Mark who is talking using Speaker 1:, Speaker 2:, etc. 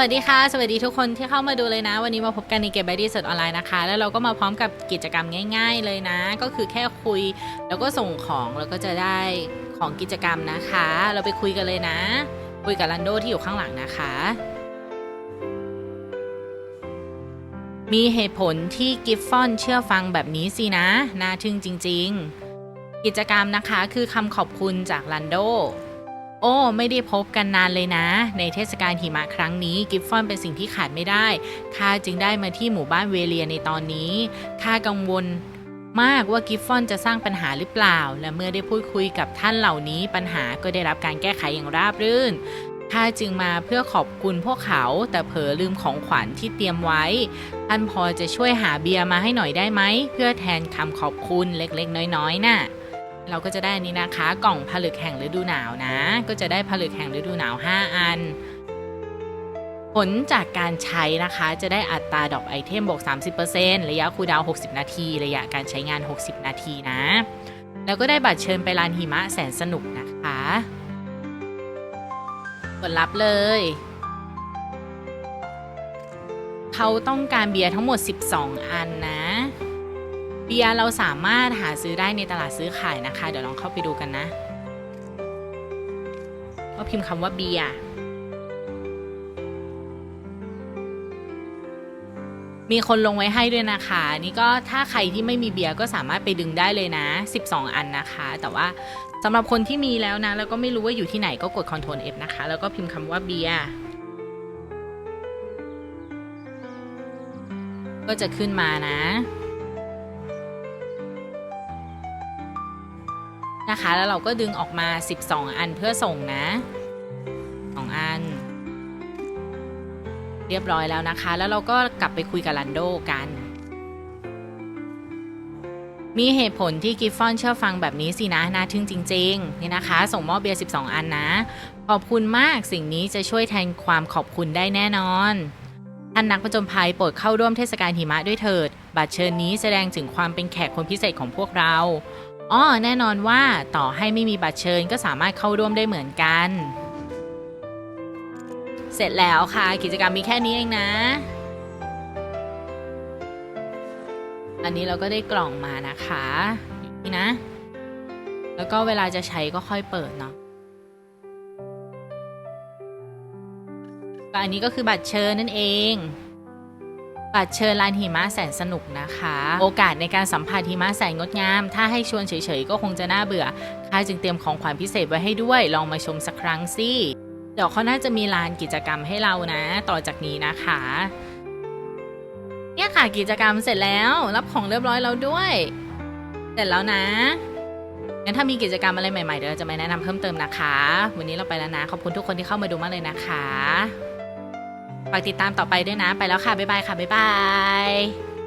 Speaker 1: วัสดีค่ะ สวัสดีทุกคนที่เข้ามาดูเลยนะ วันนี้มาพบกันในเกมไบดี้สดออนไลน์นะคะ แล้วเราก็มาพร้อมกับกิจกรรมง่าย ๆ เลยนะ ก็คือแค่คุย แล้วก็ส่งของแล้วก็จะได้ของกิจกรรมนะคะ เราไปคุยกันเลยนะ คุยกับลันโดที่อยู่ข้างหลังนะคะ มีเหตุผลที่กิฟฟอนเชื่อฟังแบบนี้สินะน่าทึ่งจริง ๆ กิจกรรมนะคะคือคำขอบคุณจากลันโด โอ้ ไม่ได้พบกันนานเลยนะ ในเทศกาลหิมะครั้งนี้ กิฟฟอนเป็นสิ่งที่ขาดไม่ได้ข้าจึงได้มาที่หมู่บ้านเวเลียในตอนนี้ข้ากังวลมากว่ากิฟฟอนจะสร้างปัญหาหรือเปล่า และเมื่อได้พูดคุยกับท่านเหล่านี้ ปัญหาก็ได้รับการแก้ไขอย่างราบรื่นข้าจึงมาเพื่อขอบคุณพวกเขาแต่เผลอลืมของขวัญที่เตรียมไว้ ท่านพอจะช่วยหาเบียร์มาให้หน่อยได้ไหม เพื่อแทนคำขอบคุณเล็กๆ น้อยๆน่ะ เราก็จะได้นี้นะคะ กล่องผลึกแห่งฤดูหนาวนะ ก็จะได้ผลึกแห่งฤดูหนาว 5 อัน ผลจากการใช้นะคะ จะได้อัตราดอกไอเทมบวก 30%ระยะคูลดาว 60 นาที ระยะการใช้งาน 60 นาทีนะ แล้วก็ได้บัตรเชิญไปลานหิมะแสนสนุกนะคะกดรับเลยเขาต้องการเบียร์ทั้งหมด 12 อันนะ เบียร์เราสามารถหาซื้อได้ในตลาดซื้อขายนะคะ เดี๋ยวลองเข้าไปดูกันนะก็พิมพ์คำว่าเบียร์มีคนลงไว้ให้ด้วยนะคะ นี่ก็ถ้าใครที่ไม่มีเบียร์ก็สามารถไปดึงได้เลยนะ 12 อันนะคะ แต่ว่าสำหรับคนที่มีแล้วนะ แล้วก็ไม่รู้ว่าอยู่ที่ไหนก็กด Ctrl F นะคะ แล้วก็พิมพ์คำว่าเบียร์ก็จะขึ้นมานะ นะคะ แล้วเราก็ดึงออกมา 12 อันเพื่อส่งนะ2อัน เรียบร้อยแล้วนะคะ แล้วเราก็กลับไปคุยกับลันโดกัน มีเหตุผลที่กิฟฟอนเชื่อฟังแบบนี้สินะน่าทึ่งจริง ๆ นี่นะคะ ส่งมอบเบียร์ 12 อันนะ ขอบคุณมากสิ่งนี้จะช่วยแทนความขอบคุณได้แน่นอนท่านนักผจญภัยโปรดเข้าร่วมเทศกาลหิมะด้วยเถิด บัตรเชิญนี้แสดงถึงความเป็นแขกคนพิเศษของพวกเรา อ้อแน่นอนว่าต่อให้ไม่มีบัตรเชิญก็สามารถเข้าร่วมได้เหมือนกัน เสร็จแล้วค่ะกิจกรรมมีแค่นี้เองนะ อันนี้เราก็ได้กล่องมานะคะนี่นะ แล้วก็เวลาจะใช้ก็ค่อยเปิดเนาะอันนี้ก็คือบัตรเชิญนั่นเอง บัตรเชิญลานหิมะแสนสนุกนะคะ โอกาสในการสัมผัสหิมะแสนงดงาม ถ้าให้ชวนเฉยๆก็คงจะน่าเบื่อข้าจึงเตรียมของขวัญพิเศษไว้ให้ด้วย ลองมาชมสักครั้งสิเดี๋ยวเขาน่าจะมีลานกิจกรรมให้เรานะ ต่อจากนี้นะคะ เนี่ยค่ะกิจกรรมเสร็จแล้วรับของเรียบร้อยแล้วด้วย เสร็จแล้วนะงั้นถ้ามีกิจกรรมอะไรใหม่ๆเดี๋ยวเราจะมาแนะนำเพิ่มเติมนะคะ วันนี้เราไปแล้วนะขอบคุณทุกคนที่เข้ามาดูมากเลยนะคะ ฝากติดตามต่อไปด้วยนะ ไปแล้วค่ะ บ๊ายบายค่ะ บ๊ายบาย